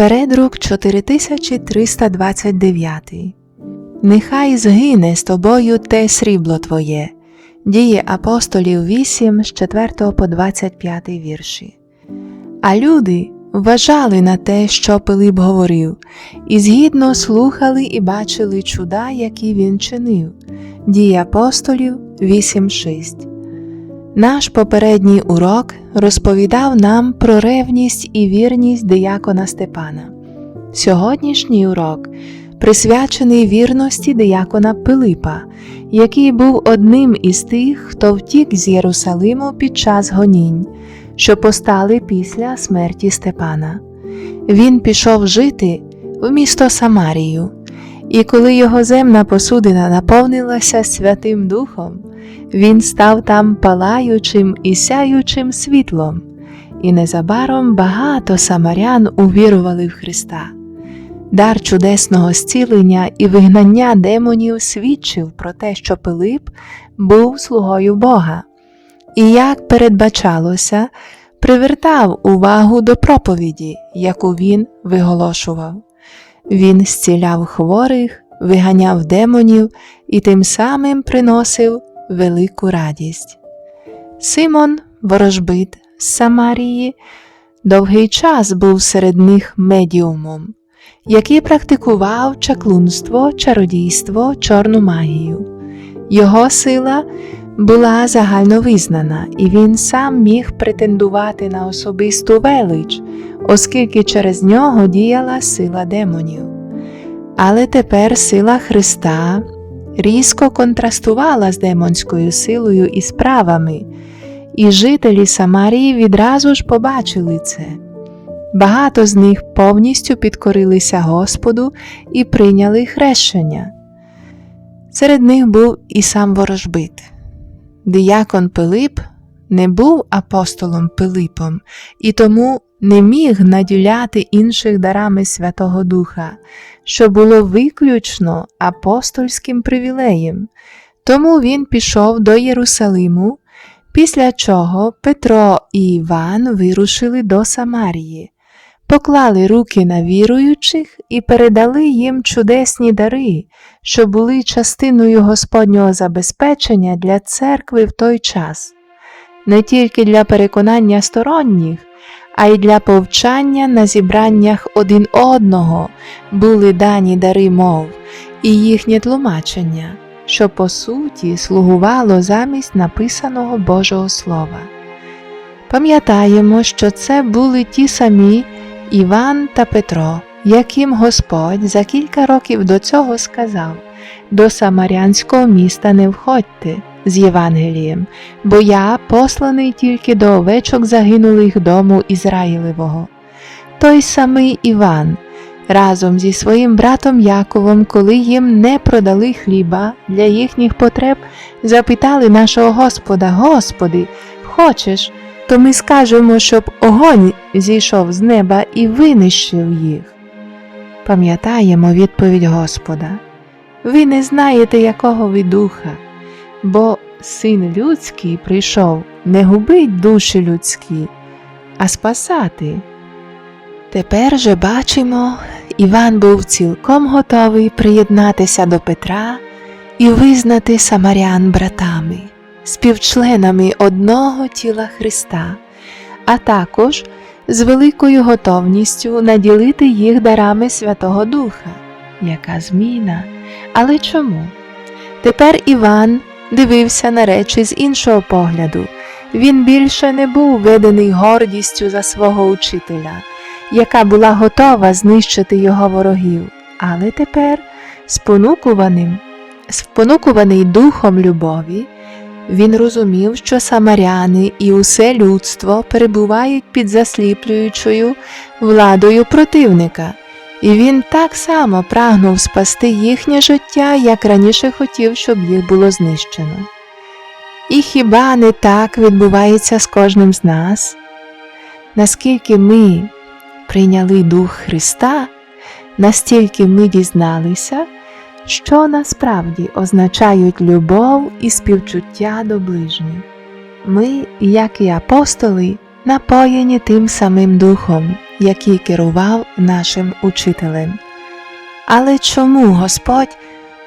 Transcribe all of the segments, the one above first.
Передрук 4329. Нехай згине з тобою те срібло твоє. Дії апостолів 8 з 4 по 25 вірші. А люди вважали на те, що Пилип говорив, і згідно слухали і бачили чуда, які він чинив. Дії апостолів 8.6. Наш попередній урок розповідав нам про ревність і вірність диякона Степана. Сьогоднішній урок присвячений вірності диякона Пилипа, який був одним із тих, хто втік з Єрусалиму під час гонінь, що постали після смерті Степана. Він пішов жити в місто Самарію, і коли його земна посудина наповнилася Святим Духом, він став там палаючим і сяючим світлом, і незабаром багато самарян увірували в Христа. Дар чудесного зцілення і вигнання демонів свідчив про те, що Пилип був слугою Бога, і, як передбачалося, привертав увагу до проповіді, яку він виголошував. Він зціляв хворих, виганяв демонів і тим самим приносив велику радість. Симон, ворожбит з Самарії, довгий час був серед них медіумом, який практикував чаклунство, чародійство, чорну магію. Його сила була загальновизнана, і він сам міг претендувати на особисту велич, оскільки через нього діяла сила демонів. Але тепер сила Христа різко контрастувала з демонською силою і справами, і жителі Самарії відразу ж побачили це. Багато з них повністю підкорилися Господу і прийняли хрещення. Серед них був і сам ворожбит. Діякон Пилип не був апостолом Пилипом і тому не міг наділяти інших дарами Святого Духа, що було виключно апостольським привілеєм. Тому він пішов до Єрусалиму, після чого Петро і Іван вирушили до Самарії, поклали руки на віруючих і передали їм чудесні дари, що були частиною Господнього забезпечення для церкви в той час, не тільки для переконання сторонніх, а й для повчання на зібраннях один одного були дані дари мов і їхнє тлумачення, що по суті слугувало замість написаного Божого Слова. Пам'ятаємо, що це були ті самі Іван та Петро, яким Господь за кілька років до цього сказав до Самарянського міста не входьте з Євангелієм, бо я посланий тільки до овечок загинулих дому Ізраїлевого. Той самий Іван разом зі своїм братом Яковом, коли їм не продали хліба для їхніх потреб, запитали нашого Господа, Господи, хочеш, то ми скажемо, щоб огонь зійшов з неба і винищив їх. Пам'ятаємо відповідь Господа. Ви не знаєте, якого ви духа, бо син людський прийшов не губить душі людські, а спасати. Тепер же бачимо, Іван був цілком готовий приєднатися до Петра і визнати самарян братами, співчленами одного тіла Христа, а також з великою готовністю наділити їх дарами Святого Духа. Яка зміна! Але чому? Тепер Іван дивився на речі з іншого погляду. Він більше не був ведений гордістю за свого учителя, яка була готова знищити його ворогів, але тепер, спонукуваним, спонукуваний духом любові, він розумів, що самаряни і усе людство перебувають під засліплюючою владою противника. І він так само прагнув спасти їхнє життя, як раніше хотів, щоб їх було знищено. І хіба не так відбувається з кожним з нас? Наскільки ми прийняли Дух Христа, настільки ми дізналися, що насправді означають любов і співчуття до ближніх. Ми, як і апостоли, напоєні тим самим Духом, який керував нашим учителем. Але чому Господь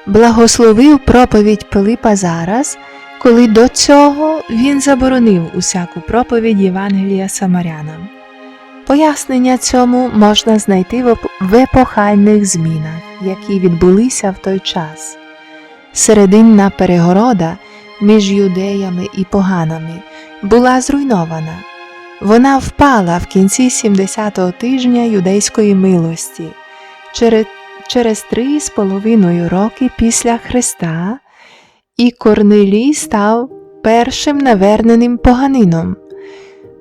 благословив проповідь Пилипа зараз, коли до цього він заборонив усяку проповідь Євангелія Самарянам? Пояснення цьому можна знайти в епохальних змінах, які відбулися в той час. Серединна перегорода між юдеями і поганами була зруйнована. Вона впала в кінці 70-го тижня юдейської милості через, три з половиною роки після Христа, і Корнелій став першим наверненим поганином.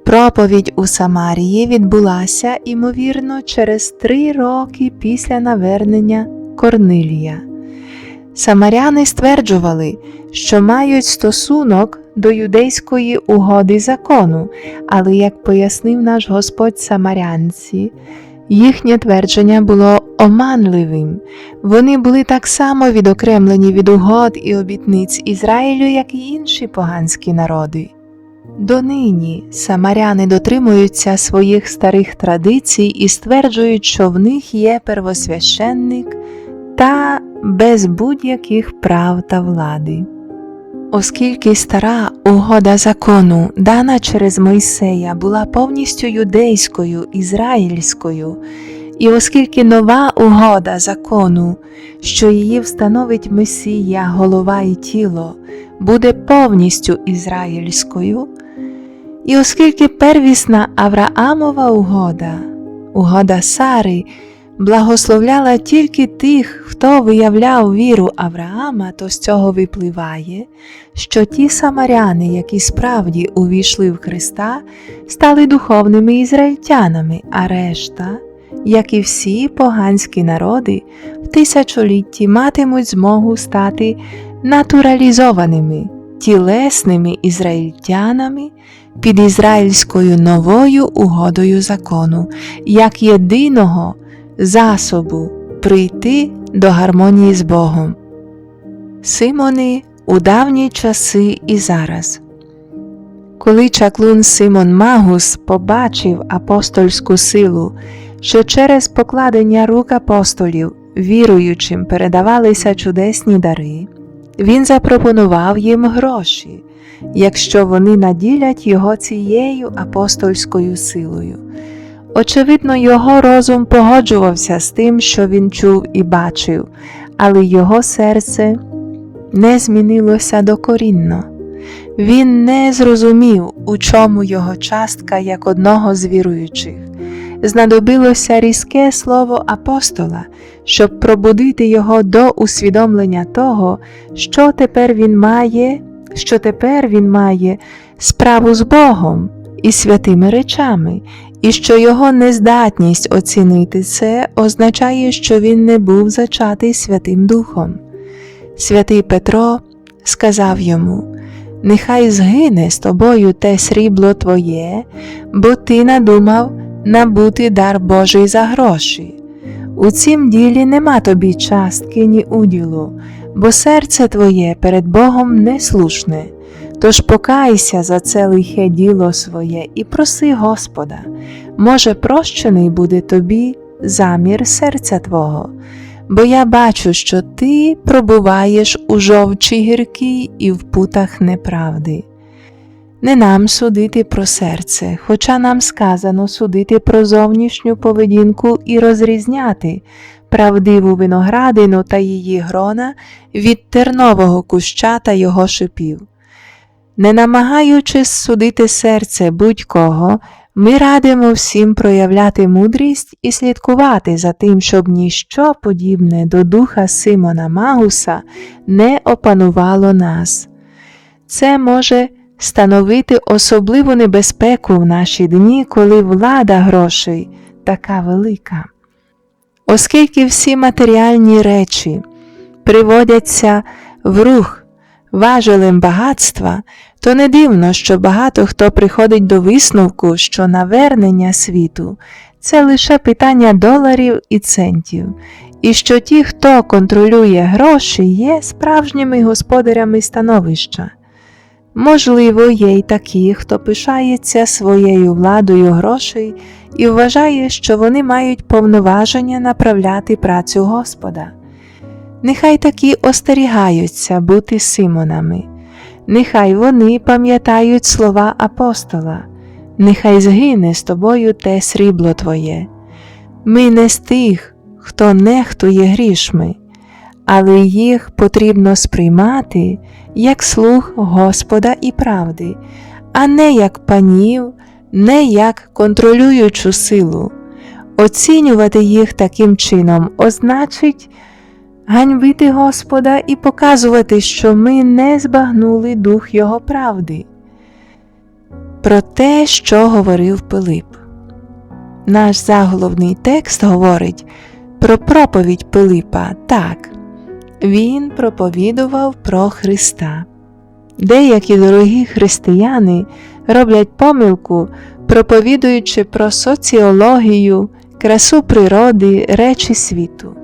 Проповідь у Самарії відбулася, ймовірно, через три роки після навернення Корнилія. Самаряни стверджували, що мають стосунок до юдейської угоди закону, але, як пояснив наш Господь Самарянці, їхнє твердження було оманливим. Вони були так само відокремлені від угод і обітниць Ізраїлю, як і інші поганські народи. Донині самаряни дотримуються своїх старих традицій і стверджують, що в них є первосвященник та без будь-яких прав та влади. Оскільки стара угода закону, дана через Мойсея, була повністю юдейською, ізраїльською, і оскільки нова угода закону, що її встановить Месія, голова і тіло, буде повністю ізраїльською, і оскільки первісна Авраамова угода, угода Сари, благословляла тільки тих, хто виявляв віру Авраама, то з цього випливає, що ті самаряни, які справді увійшли в Христа, стали духовними ізраїльтянами, а решта, як і всі поганські народи, в тисячолітті матимуть змогу стати натуралізованими, тілесними ізраїльтянами під ізраїльською новою угодою закону, як єдиного засобу прийти до гармонії з Богом. Симони у давні часи і зараз. Коли чаклун Симон Магус побачив апостольську силу, що через покладення рук апостолів віруючим передавалися чудесні дари, він запропонував їм гроші, якщо вони наділять його цією апостольською силою. Очевидно, його розум погоджувався з тим, що він чув і бачив, але його серце не змінилося докорінно. Він не зрозумів, у чому його частка як одного з віруючих. Знадобилося різке слово апостола, щоб пробудити його до усвідомлення того, що тепер він має, що тепер він має справу з Богом і святими речами, і що його нездатність оцінити це означає, що він не був зачатий Святим Духом. Святий Петро сказав йому: Нехай згине з тобою те срібло твоє, бо ти надумав набути дар Божий за гроші. У цім ділі нема тобі частки ні уділу, бо серце твоє перед Богом неслушне. Тож покайся за це лихе діло своє і проси Господа, може, прощений буде тобі замір серця Твого, бо я бачу, що ти пробуваєш у жовчі гіркій і в путах неправди. Не нам судити про серце, хоча нам сказано судити про зовнішню поведінку і розрізняти правдиву виноградину та її грона від тернового куща та його шипів. Не намагаючись судити серце будь-кого, ми радимо всім проявляти мудрість і слідкувати за тим, щоб ніщо подібне до духа Симона Магуса не опанувало нас. Це може становити особливу небезпеку в наші дні, коли влада грошей така велика. Оскільки всі матеріальні речі приводяться в рух важелем багатства, то не дивно, що багато хто приходить до висновку, що навернення світу це лише питання доларів і центів, і що ті, хто контролює гроші, є справжніми господарями становища. Можливо, є й такі, хто пишається своєю владою грошей і вважає, що вони мають повноваження направляти працю Господа. Нехай такі остерігаються бути Симонами, нехай вони пам'ятають слова апостола, нехай згине з тобою те срібло твоє. Ми не з тих, хто нехтує грішми, але їх потрібно сприймати як слуг Господа і правди, а не як панів, не як контролюючу силу. Оцінювати їх таким чином означить ганьбити Господа і показувати, що ми не збагнули дух Його правди. Про те, що говорив Пилип. Наш заголовний текст говорить про проповідь Пилипа так. Він проповідував про Христа. Деякі дорогі християни роблять помилку, проповідуючи про соціологію, красу природи, речі світу.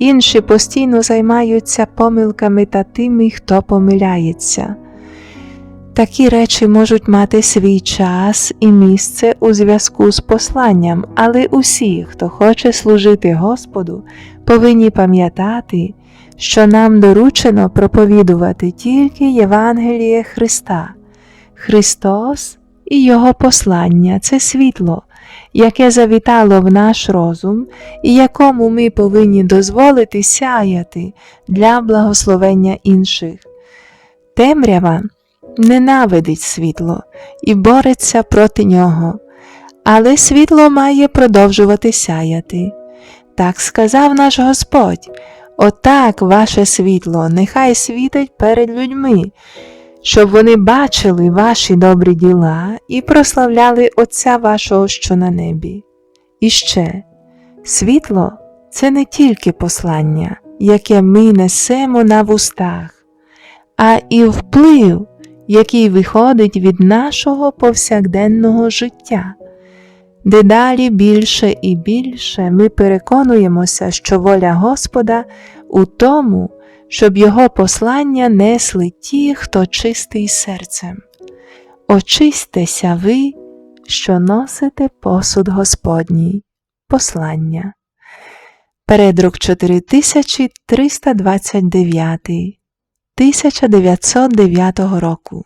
Інші постійно займаються помилками та тими, хто помиляється. Такі речі можуть мати свій час і місце у зв'язку з посланням, але усі, хто хоче служити Господу, повинні пам'ятати, що нам доручено проповідувати тільки Євангеліє Христа. Христос і Його послання це світло, яке завітало в наш розум і якому ми повинні дозволити сяяти для благословення інших. Темрява ненавидить світло і бореться проти нього, але світло має продовжувати сяяти. Так сказав наш Господь. Отак ваше світло нехай світить перед людьми, щоб вони бачили ваші добрі діла і прославляли Отця вашого, що на небі. І ще світло це не тільки послання, яке ми несемо на вустах, а і вплив, який виходить від нашого повсякденного життя. Дедалі більше і більше ми переконуємося, що воля Господа у тому, щоб Його послання несли ті, хто чистий серцем. Очистеся ви, що носите посуд Господній. Послання. Передрук 4329 1909 року.